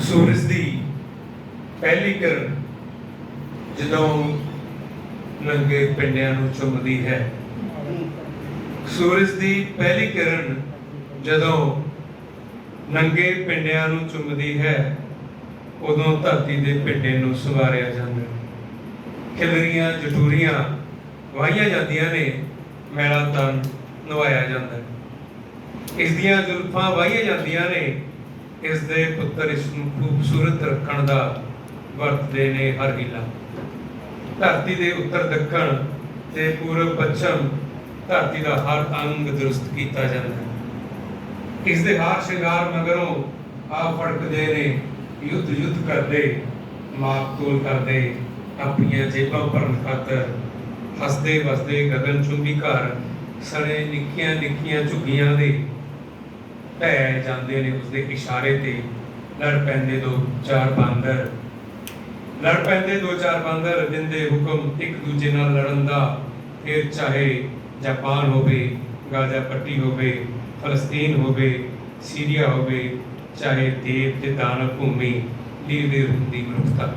ਸੂਰਜ ਦੀ ਪਹਿਲੀ ਕਿਰਨ ਜਦੋਂ ਨੰਗੇ ਪਿੰਡਿਆਂ ਨੂੰ ਚੁੰਮਦੀ ਹੈ। ਸੂਰਜ ਦੀ ਪਹਿਲੀ ਕਿਰਨ ਜਦੋਂ ਨੰਗੇ ਪਿੰਡਿਆਂ ਨੂੰ ਚੁੰਮਦੀ ਹੈ, ਉਦੋਂ ਧਰਤੀ ਦੇ ਪਿੰਡੇ ਨੂੰ ਸਵਾਰਿਆ ਜਾਂਦਾ ਹੈ। ਖਿਲਰੀਆਂ ਜਟੂਰੀਆਂ ਵਾਹੀਆਂ ਜਾਂਦੀਆਂ ਨੇ, ਮੈਲਾ ਤਨ ਨਵਾਇਆ ਜਾਂਦਾ ਹੈ। ਇਸ ਦੀਆਂ ਜ਼ੁਲਫਾਂ ਵਾਹੀਆਂ ਜਾਂਦੀਆਂ ਨੇ ਇਸ ਦੇ ਪੁੱਤਰ ਇਸ ਨੂੰ ਖੂਬਸੂਰਤ ਰੱਖਣ ਦਾ ਵਰਤਦੇ ਨੇ ਹਰ ਹੀਲਾ ਧਰਤੀ ਦੇ ਉੱਤਰ ਦੱਖਣ ਤੇ ਪੂਰਬ ਪੱਛਮ ਧਰਤੀ ਦਾ ਹਰ ਅੰਗ ਦਰੁਸਤ ਕੀਤਾ ਜਾਂਦਾ ਹੈ। ਇਸ ਦੇ ਹਾਰ ਸ਼ਿੰਗਾਰ ਮਗਰੋਂ ਆ ਫੜਕਦੇ ਨੇ, ਯੁੱਧ ਯੁੱਧ ਕਰਦੇ ਮਾਪ ਤੋਲ ਕਰਦੇ, ਆਪਣੀਆਂ ਜੇਬਾਂ ਭਰਨ ਖਾਤਰ ਹੱਸਦੇ ਵਸਦੇ ਗਗਨ ਚੁੰਬੀ ਘਰ ਸਣੇ ਨਿੱਕੀਆਂ ਨਿੱਕੀਆਂ ਝੁੱਗੀਆਂ ਦੇ ਭੈ ਜਾਂਦੇ ਨੇ ਉਸਦੇ ਇਸ਼ਾਰੇ ਤੇ। ਲੜ ਪੈਂਦੇ ਦੋ ਚਾਰ ਬਾਂਦਰ। ਲੜ ਪੈਂਦੇ ਦੋ ਚਾਰ ਬਾਂਦਰ ਦਿੰਦੇ ਹੁਕਮ ਇੱਕ ਦੂਜੇ ਨਾਲ ਲੜਨ ਦਾ। ਫਿਰ ਚਾਹੇ ਜਾਪਾਨ ਹੋਵੇ ਗਾਜ਼ਾ ਪੱਟੀ ਹੋਵੇ, ਫਲਸਤੀਨ ਹੋਵੇ, ਸੀਰੀਆ ਹੋਵੇ, ਚਾਹੇ ਦੇਵ ਤੇ ਦਾਨਵ ਭੂਮੀ ਲੀਰ ਲੀਰ ਹੁੰਦੀ ਮਨੁੱਖਤਾ।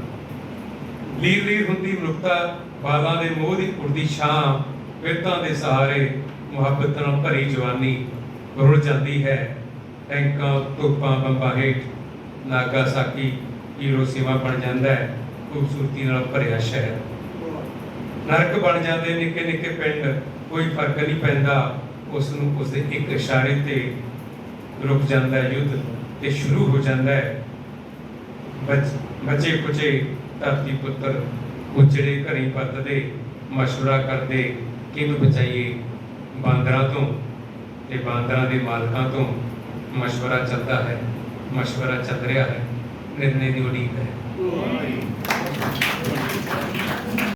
ਲੀਰ ਲੀਰ ਹੁੰਦੀ ਮਨੁੱਖਤਾ, ਬਾਲਾਂ ਦੇ ਮੋਹ ਦੀ ਉੜਦੀ ਛਾਂ ਵਿਰਤਾਂ ਦੇ ਸਹਾਰੇ ਮੁਹੱਬਤ ਨਾਲ ਭਰੀ ਜਵਾਨੀ ਰੁੜ ਜਾਂਦੀ ਹੈ। ਟੈਂਕਾਂ ਤੋਪਾਂ ਬੰਬਾਂ ਹੇਠ ਨਾਗਾਸਾਕੀ ਹੀਰੋਸ਼ੀਮਾ ਬਣ ਜਾਂਦਾ ਹੈ, ਖੂਬਸੂਰਤੀ ਨਾਲ ਭਰਿਆ ਸ਼ਹਿਰ। ਨਰਕ ਬਣ ਜਾਂਦੇ ਨਿੱਕੇ ਨਿੱਕੇ ਪਿੰਡ, ਕੋਈ ਫ਼ਰਕ ਨਹੀਂ ਪੈਂਦਾ ਉਸ ਨੂੰ ਉਸ ਦੇ ਇੱਕ ਇਸ਼ਾਰੇ ਤੇ ਰੁਕ ਜਾਂਦਾ ਹੈ ਯੁੱਧ ਤੇ ਸ਼ੁਰੂ ਹੋ ਜਾਂਦਾ ਹੈ। ਬਚ- ਬਚੇ ਕੁਚੇ ਧਰਤੀ ਪੁੱਤਰ, ਉਜੜੇ ਘਰੀ ਪੱਤਦੇ, ਮਸ਼ਵਰਾ ਕਰਦੇ ਕਿਵੇਂ ਬਚਾਈਏ? ਬਾਂਦਰਾਂ ਤੋਂ ਤੇ ਬਾਂਦਰਾਂ ਦੇ ਮਾਲਕਾਂ ਤੋਂ। ਮਸ਼ਵਰਾ ਚੱਲਦਾ ਹੈ ਮਸ਼ਵਰਾ ਚੱਲ ਰਿਹਾ ਹੈ ਨਿਰਣੇ ਦੀ ਉਡੀਕ ਹੈ।